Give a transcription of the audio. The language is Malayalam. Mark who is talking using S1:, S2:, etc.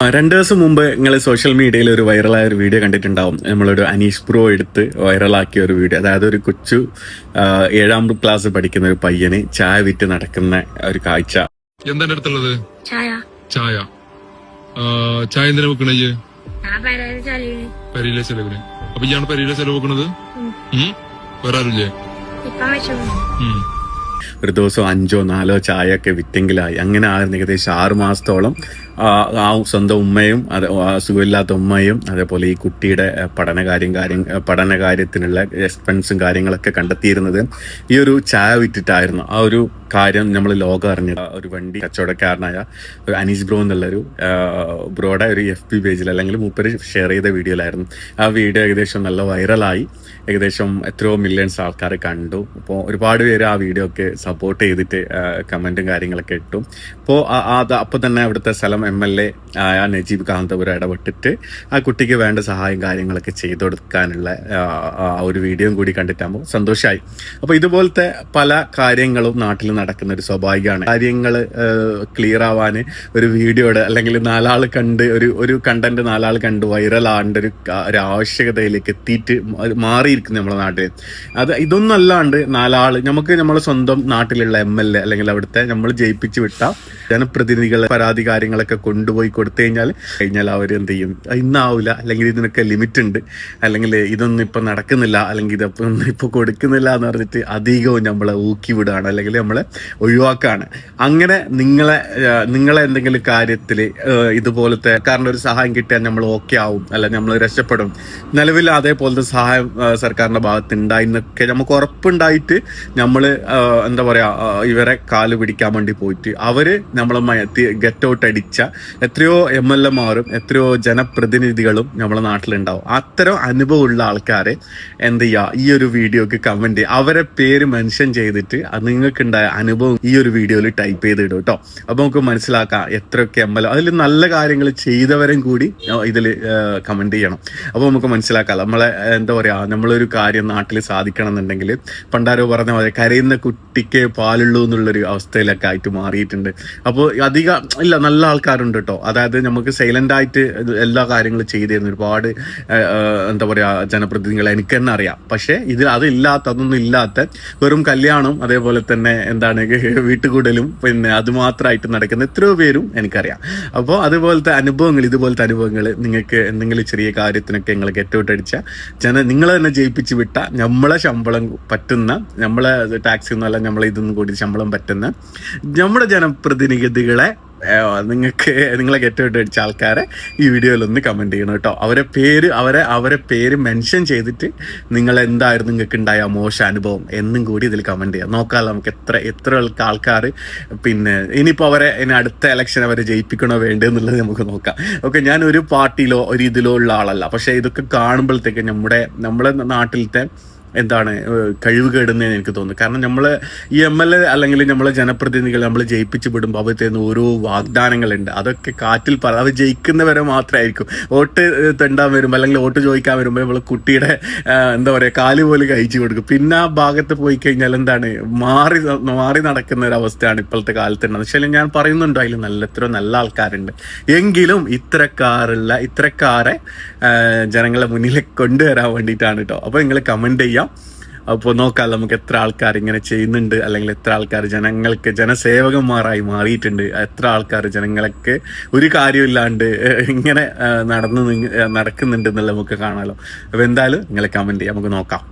S1: രണ്ട് ദിവസം മുമ്പ് നിങ്ങൾ സോഷ്യൽ മീഡിയയിൽ ഒരു വൈറലായ ഒരു വീഡിയോ കണ്ടിട്ടുണ്ടാവും. നമ്മളൊരു അനീഷ് പ്രോ എടുത്ത് വൈറലാക്കിയ ഒരു വീഡിയോ അതായത് ഒരു കൊച്ചു ഏഴാം ക്ലാസ് പഠിക്കുന്ന ഒരു പയ്യന് ചായ വിറ്റ് നടക്കുന്ന ഒരു കാഴ്ച.
S2: എന്താണ് അടുത്തുള്ളത്?
S3: ചായ.
S2: ചായ. എന്തിനാ വെക്കണേ ഇയ്യ്?
S3: ഞാൻ പേരേത് ചളിയിൽ
S2: പെരയിലെ ചെലവിന്. അപ്പൊ ഇയാണ് പെരയിലെ ചെലവ് വെക്കണത്? വേറെ.
S1: ഒരു ദിവസം അഞ്ചോ നാലോ ചായ ഒക്കെ വിറ്റെങ്കിലായി. അങ്ങനെ ആയിരുന്നു ഏകദേശം ആറ് മാസത്തോളം. ആ സ്വന്തം ഉമ്മയും അത് സുഖമില്ലാത്ത ഉമ്മയും അതേപോലെ ഈ കുട്ടിയുടെ പഠനകാര്യം കാര്യം പഠനകാര്യത്തിനുള്ള എക്സ്പെൻസും കാര്യങ്ങളൊക്കെ കണ്ടെത്തിയിരുന്നത് ഈ ഒരു ചായ വിറ്റിട്ടായിരുന്നു. ആ ഒരു കാര്യം നമ്മൾ ലോകം അറിഞ്ഞ ഒരു വണ്ടി കച്ചവടക്കാരനായ ഒരു അനീസ് ബ്രോ എന്നുള്ളൊരു ബ്രോയുടെ ഒരു എഫ് പി പേജിൽ അല്ലെങ്കിൽ മൂപ്പര് ഷെയർ ചെയ്ത വീഡിയോയിലായിരുന്നു ആ വീഡിയോ ഏകദേശം നല്ല വൈറലായി ഏകദേശം എത്രയോ മില്യൺസ് ആൾക്കാർ കണ്ടു. അപ്പോൾ ഒരുപാട് പേര് ആ വീഡിയോ ഒക്കെ സപ്പോർട്ട് ചെയ്തിട്ട് കമന്റും കാര്യങ്ങളൊക്കെ ഇട്ടു. അപ്പോൾ അത് അപ്പോൾ തന്നെ അവിടുത്തെ സ്ഥലം എം എൽ എ ആയ നജീബ് കാന്തപുരം ഇടപെട്ടിട്ട് ആ കുട്ടിക്ക് വേണ്ട സഹായം കാര്യങ്ങളൊക്കെ ചെയ്തു കൊടുക്കാനുള്ള ആ ഒരു വീഡിയോയും കൂടി കണ്ടിട്ടാകുമ്പോൾ സന്തോഷമായി അപ്പോൾ ഇതുപോലത്തെ പല കാര്യങ്ങളും നാട്ടിൽ നടക്കുന്ന ഒരു സ്വാഭാവികമാണ്. കാര്യങ്ങൾ ക്ലിയർ ആവാൻ ഒരു വീഡിയോയുടെ അല്ലെങ്കിൽ നാലാൾ കണ്ട് ഒരു ഒരു കണ്ടന്റ് നാലാൾ കണ്ട് വൈറൽ ഒരു ഒരു ആവശ്യകതയിലേക്ക് എത്തിയിട്ട് മാറിയിരിക്കുന്നു നമ്മുടെ നാട്ടിൽ അത് ഇതൊന്നും അല്ലാണ്ട് നാലാൾ നമുക്ക് നമ്മളെ സ്വന്തം നാട്ടിലുള്ള എം എൽ എ അല്ലെങ്കിൽ അവിടുത്തെ നമ്മൾ ജയിപ്പിച്ചു വിട്ട ജനപ്രതിനിധികൾ പരാതി കാര്യങ്ങളൊക്കെ കൊണ്ടുപോയി കൊടുത്തു കഴിഞ്ഞാൽ കഴിഞ്ഞാൽ അവർ എന്ത് ചെയ്യും? ഇന്നാവില്ല അല്ലെങ്കിൽ ഇതിനൊക്കെ ലിമിറ്റ് ഉണ്ട് അല്ലെങ്കിൽ ഇതൊന്നും ഇപ്പം നടക്കുന്നില്ല അല്ലെങ്കിൽ ഇതൊന്നും ഇപ്പം കൊടുക്കുന്നില്ല എന്ന് പറഞ്ഞിട്ട് അധികവും നമ്മളെ ഊക്കി വിടുകയാണ്. അല്ലെങ്കിൽ നമ്മളെ ഒഴിവാക്കാണ്. അങ്ങനെ നിങ്ങളെ നിങ്ങളെ എന്തെങ്കിലും കാര്യത്തിൽ ഇതുപോലത്തെ കാരണം ഒരു സഹായം കിട്ടിയാൽ നമ്മൾ ഓക്കെ ആവും അല്ല നമ്മൾ രക്ഷപ്പെടും. നിലവിൽ അതേപോലത്തെ സഹായം സർക്കാരിന്റെ ഭാഗത്ത് ഉണ്ടായിന്നൊക്കെ നമുക്ക് ഉറപ്പുണ്ടായിട്ട് നമ്മൾ എന്താ പറയുക ഇവരെ കാൽ പിടിക്കാൻ വേണ്ടി പോയിട്ട് അവർ നമ്മളെ ഗെറ്റ് ഔട്ട് അടിച്ച എത്രയോ എം എൽ എമാരും എത്രയോ ജനപ്രതിനിധികളും നമ്മളെ നാട്ടിലുണ്ടാവും. അത്തരം അനുഭവമുള്ള ആൾക്കാരെ എന്ത് ചെയ്യുക? ഈ ഒരു വീഡിയോക്ക് കമന്റ്. അവരെ പേര് മെൻഷൻ ചെയ്തിട്ട് നിങ്ങൾക്കുണ്ടായ അനുഭവം ഈ ഒരു വീഡിയോയിൽ ടൈപ്പ് ചെയ്ത് ഇടും കേട്ടോ. അപ്പൊ നമുക്ക് മനസ്സിലാക്കാം എത്രയൊക്കെ അമ്പലം. അതിൽ നല്ല കാര്യങ്ങൾ ചെയ്തവരും കൂടി ഇതിൽ കമന്റ് ചെയ്യണം. അപ്പോൾ നമുക്ക് മനസ്സിലാക്കാം. നമ്മളെ എന്താ പറയാ നമ്മളൊരു കാര്യം നാട്ടിൽ സാധിക്കണം എന്നുണ്ടെങ്കിൽ പണ്ടാരോ പറഞ്ഞ പോലെ കരയുന്ന കുട്ടിക്ക് പാലുള്ളൂ എന്നുള്ളൊരു അവസ്ഥയിലൊക്കെ ആയിട്ട് മാറിയിട്ടുണ്ട്. അപ്പോൾ അധികം ഇല്ല നല്ല ആൾക്കാരുണ്ട് കേട്ടോ. അതായത് നമുക്ക് സൈലന്റ് ആയിട്ട് എല്ലാ കാര്യങ്ങളും ചെയ്തു തരുന്ന ഒരുപാട് എന്താ പറയാ ജനപ്രതിനിധികളെ എനിക്ക് തന്നെ അറിയാം. പക്ഷേ ഇത് അതില്ലാത്ത അതൊന്നും ഇല്ലാത്ത വെറും കല്യാണം അതേപോലെ തന്നെ എന്താണ് വീട്ടുകൂടലും. പിന്നെ അത് മാത്രമായിട്ട് നടക്കുന്ന എത്രയോ പേരും എനിക്കറിയാം. അപ്പോൾ അതുപോലത്തെ അനുഭവങ്ങൾ ഇതുപോലത്തെ അനുഭവങ്ങൾ നിങ്ങൾക്ക് എന്തെങ്കിലും ചെറിയ കാര്യത്തിനൊക്കെ നിങ്ങൾ ഗെറ്റ് ഔട്ട് ജന നിങ്ങളെ തന്നെ ജയിപ്പിച്ച് വിട്ട നമ്മളെ ശമ്പളം പറ്റുന്ന നമ്മളെ ടാക്സി ഒന്നല്ല നമ്മളെ ഇതൊന്നും കൂടി ശമ്പളം പറ്റുന്ന നമ്മുടെ ജനപ്രതിനിധികളെ നിങ്ങൾക്ക് നിങ്ങളെ ഗെറ്റ് ഔട്ട് അടിച്ച ആൾക്കാരെ ഈ വീഡിയോയിൽ ഒന്ന് കമന്റ് ചെയ്യണം കേട്ടോ. അവരെ പേര് അവരെ അവരെ പേര് മെൻഷൻ ചെയ്തിട്ട് നിങ്ങൾ എന്തായിരുന്നു നിങ്ങൾക്ക് ഉണ്ടായ മോശം അനുഭവം എന്നും കൂടി ഇതിൽ കമന്റ് ചെയ്യാം. നോക്കാം നമുക്ക് എത്ര എത്ര ആൾക്കാർ പിന്നെ ഇനിയിപ്പോൾ അവരെ ഇനി അടുത്ത ഇലക്ഷൻ അവരെ ജയിപ്പിക്കണോ വേണ്ടോ എന്നുള്ളത് നമുക്ക് നോക്കാം. ഓക്കെ ഞാൻ ഒരു പാർട്ടിയിലോ ഒരു ഇതിലോ ഉള്ള ആളല്ല. പക്ഷേ ഇതൊക്കെ കാണുമ്പോഴത്തേക്ക് നമ്മുടെ നമ്മുടെ നാട്ടിലത്തെ എന്താണ് കഴിവ് കേടുന്നതെന്ന് എനിക്ക് തോന്നുന്നു. കാരണം നമ്മൾ ഈ എം എൽ എ അല്ലെങ്കിൽ നമ്മളെ ജനപ്രതിനിധികൾ നമ്മൾ ജയിപ്പിച്ച് വിടുമ്പോൾ അവർ തരുന്ന ഓരോ വാഗ്ദാനങ്ങളുണ്ട്. അതൊക്കെ കാറ്റിൽ പറ അവർ ജയിക്കുന്നവരെ മാത്രമായിരിക്കും വോട്ട് തെണ്ടാൻ വരുമ്പോൾ അല്ലെങ്കിൽ വോട്ട് ചോദിക്കാൻ വരുമ്പോൾ നമ്മൾ കുട്ടിയുടെ എന്താ പറയുക കാൽ പോലെ കഴിച്ചു കൊടുക്കും. പിന്നെ ആ ഭാഗത്ത് പോയി കഴിഞ്ഞാൽ എന്താണ് മാറി മാറി നടക്കുന്ന ഒരു അവസ്ഥയാണ് ഇപ്പോഴത്തെ കാലത്തുള്ളത് പക്ഷേ ഞാൻ പറയുന്നുണ്ടോ അതിൽ നല്ല എത്ര നല്ല ആൾക്കാരുണ്ട്. എങ്കിലും ഇത്തരക്കാരുള്ള ഇത്രക്കാരെ ജനങ്ങളെ മുന്നിലേക്ക് കൊണ്ടുവരാൻ വേണ്ടിയിട്ടാണ് കേട്ടോ അപ്പോൾ നിങ്ങൾ കമന്റ് കമന്റ് ചെയ്യാം അപ്പോൾ നോക്കാം നമുക്ക് എത്ര ആൾക്കാർ ഇങ്ങനെ ചെയ്യുന്നുണ്ട്. അല്ലെങ്കിൽ എത്ര ആൾക്കാർ ജനങ്ങൾക്ക് ജനസേവകന്മാരായി മാറിയിട്ടുണ്ട്. എത്ര ആൾക്കാർ ജനങ്ങൾക്ക് ഒരു കാര്യമില്ലാണ്ട് ഇങ്ങനെ നടന്നു നടക്കുന്നുണ്ട് എന്നുള്ളത് നമുക്ക് കാണാമല്ലോ അപ്പോൾ എന്തായാലും നിങ്ങളെ കമന്റ് ചെയ്യാം. നമുക്ക് നോക്കാം.